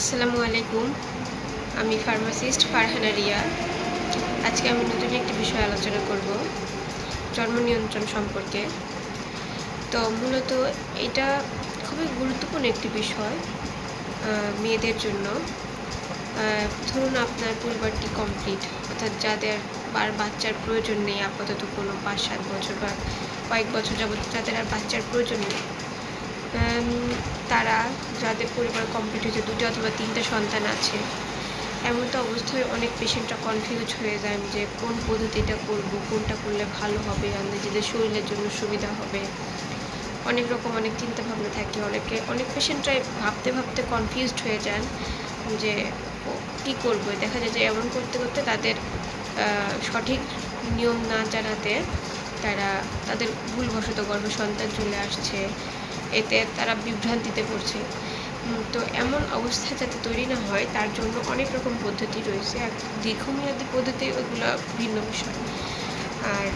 আসসালামু আলাইকুম। আমি ফার্মাসিস্ট ফারহানা রিয়া। আজকে আমি নতুন একটি বিষয় আলোচনা করব জন্ম নিয়ন্ত্রণ সম্পর্কে। তো মূলত এটা খুবই গুরুত্বপূর্ণ একটি বিষয় মেয়েদের জন্য। ধরুন আপনার পরিবারটি কমপ্লিট অর্থাৎ যাদের আর বাচ্চার প্রয়োজন নেই আপাতত কোনো পাঁচ সাত বছর বা কয়েক বছর যাবত যাদের আর বাচ্চার প্রয়োজন নেই। তারা যাদের পরিবার কমপ্লিট হয়েছে, দুটো অথবা তিনটে সন্তান আছে, এমন তো অবস্থায় অনেক পেশেন্টরা কনফিউজ হয়ে যান যে কোন পদ্ধতিটা করব, কোনটা করলে ভালো হবে, আর নিজেদের শরীরের জন্য সুবিধা হবে। অনেক রকম অনেক চিন্তা ভাবনা থাকে, অনেকে, অনেক পেশেন্টরাই ভাবতে ভাবতে কনফিউজড হয়ে যান যে কী করব? দেখা যায় যে এমন করতে করতে তাদের সঠিক নিয়ম না জানাতে তারা তাদের ভুলবশত গর্ভ সন্তান চলে আসছে এতে তারা বিভ্রান্তিতে পড়ছে। তো এমন অবস্থা যাতে তৈরি না হয়, তার জন্য অনেক রকম পদ্ধতি রয়েছে আর দীর্ঘমেয়াদী পদ্ধতি ওগুলো ভিন্ন বিষয়। আর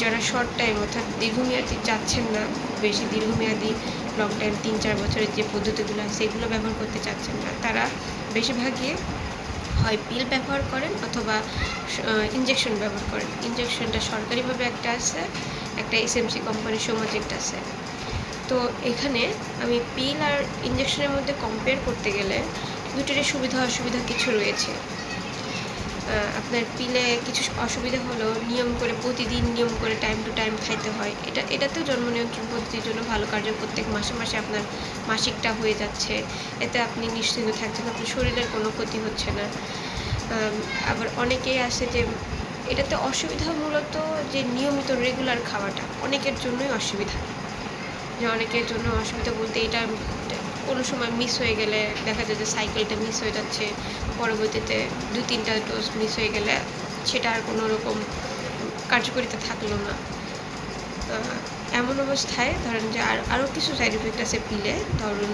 যারা শর্ট টাইম অর্থাৎ দীর্ঘমেয়াদী চাচ্ছেন না, বেশি দীর্ঘমেয়াদী লং টাইম তিন, চার বছরের যে পদ্ধতিগুলো আছে সেগুলো ব্যবহার করতে চাচ্ছেন না, তারা বেশিরভাগই হয় পিল ব্যবহার করেন অথবা ইঞ্জেকশন ব্যবহার করেন। ইঞ্জেকশনটা সরকারিভাবে একটা আছে, একটা এসএমসি কোম্পানির সোমাজেক্ট আছে। তো এখানে আমি পিল আর ইঞ্জেকশনের মধ্যে কম্পেয়ার করতে গেলে দুটোরই সুবিধা অসুবিধা কিছু রয়েছে। আপনার পিলে কিছু অসুবিধা হলো নিয়ম করে প্রতিদিন নিয়ম করে টাইম টু টাইম খাইতে হয়। এটা, এটাতেও জন্ম নিয়ন্ত্রণ পদ্ধতির জন্য ভালো কার্য। প্রত্যেক মাসে মাসে আপনার মাসিকটা হয়ে যাচ্ছে। এতে আপনি নিশ্চিন্ত থাকছেন, আপনার শরীরের কোনো ক্ষতি হচ্ছে না। আবার অনেকেই আসে যে এটাতে অসুবিধা মূলত যে নিয়মিত রেগুলার খাওয়াটা, অনেকের জন্যই অসুবিধা। যে অনেকের জন্য অসুবিধা বলতে এটা কোনো সময় মিস হয়ে গেলে দেখা যায় যে সাইকেলটা মিস হয়ে যাচ্ছে, পরবর্তীতে দু, তিনটা ডোজ মিস হয়ে গেলে সেটা আর কোনো রকম কার্যকারিতা থাকল না। এমন অবস্থায় ধরেন যে আর, আরও কিছু সাইড ইফেক্ট আছে পিলে, ধরুন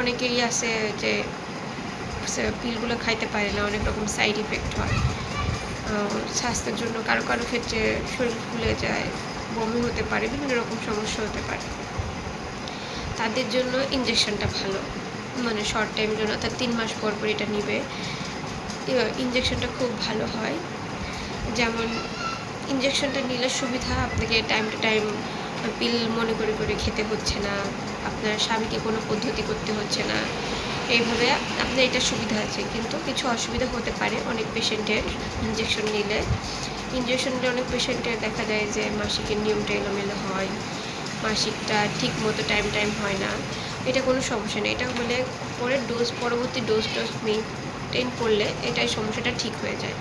অনেকেই আছে যে পিলগুলো খাইতে পারে না, অনেক রকম সাইড ইফেক্ট হয়। স্বাস্থ্যের জন্য কারও কারও ক্ষেত্রে শরীর ফুলে যায় বমি হতে পারে, বিভিন্ন রকম সমস্যা হতে পারে। তাদের জন্য ইঞ্জেকশনটা ভালো। মানে শর্ট টাইম জন্য, অর্থাৎ তিন মাস পর পর এটা নিবে। ইঞ্জেকশনটা খুব ভালো হয়। যেমন ইঞ্জেকশনটা নিলে সুবিধা, আপনাকে টাইম টু টাইম পিল মনে করে করে খেতে হচ্ছে না, আপনার স্বামীকে কোনো পদ্ধতি করতে হচ্ছে না। এইভাবে আপনার এটা সুবিধা আছে। কিন্তু কিছু অসুবিধা হতে পারে অনেক পেশেন্টের ইঞ্জেকশন নিলে। ইঞ্জেকশন নিলে অনেক পেশেন্টের দেখা যায় যে মাসিকের নিয়মটা এলোমেলো হয়, মাসিকটা ঠিক মতো টাইম টাইম হয় না। এটা কোনো সমস্যা নেই। এটা হলে পরে ডোজ পরবর্তী ডোজ টোজ মেনটেন করলে এটাই সমস্যাটা ঠিক হয়ে যায়।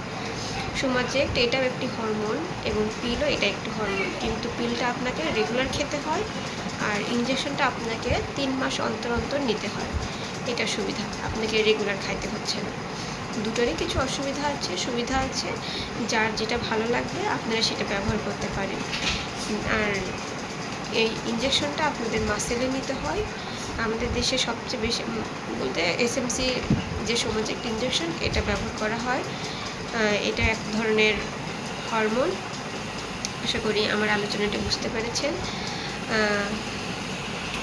সোমাজেক্ট এটাও একটি হরমোন এবং পিলও এটা একটি হরমোন কিন্তু পিলটা আপনাকে রেগুলার খেতে হয় আর ইঞ্জেকশনটা আপনাকে তিন মাস অন্তর অন্তর নিতে হয়। এটা সুবিধা। আপনাকে রেগুলার খাইতে হচ্ছে না। দুটোরই কিছু অসুবিধা আছে, সুবিধা আছে। যার যেটা ভালো লাগবে, আপনারা সেটা ব্যবহার করতে পারেন। আর এই ইঞ্জেকশনটা আপনাদের মাসেলে নিতে হয়। আমাদের দেশে সবচেয়ে বেশি বলতে এসএমসি যে সমাজিক ইঞ্জেকশন এটা ব্যবহার করা হয়। এটা এক ধরনের হরমোন আশা করি আমার আলোচনাটা বুঝতে পেরেছেন।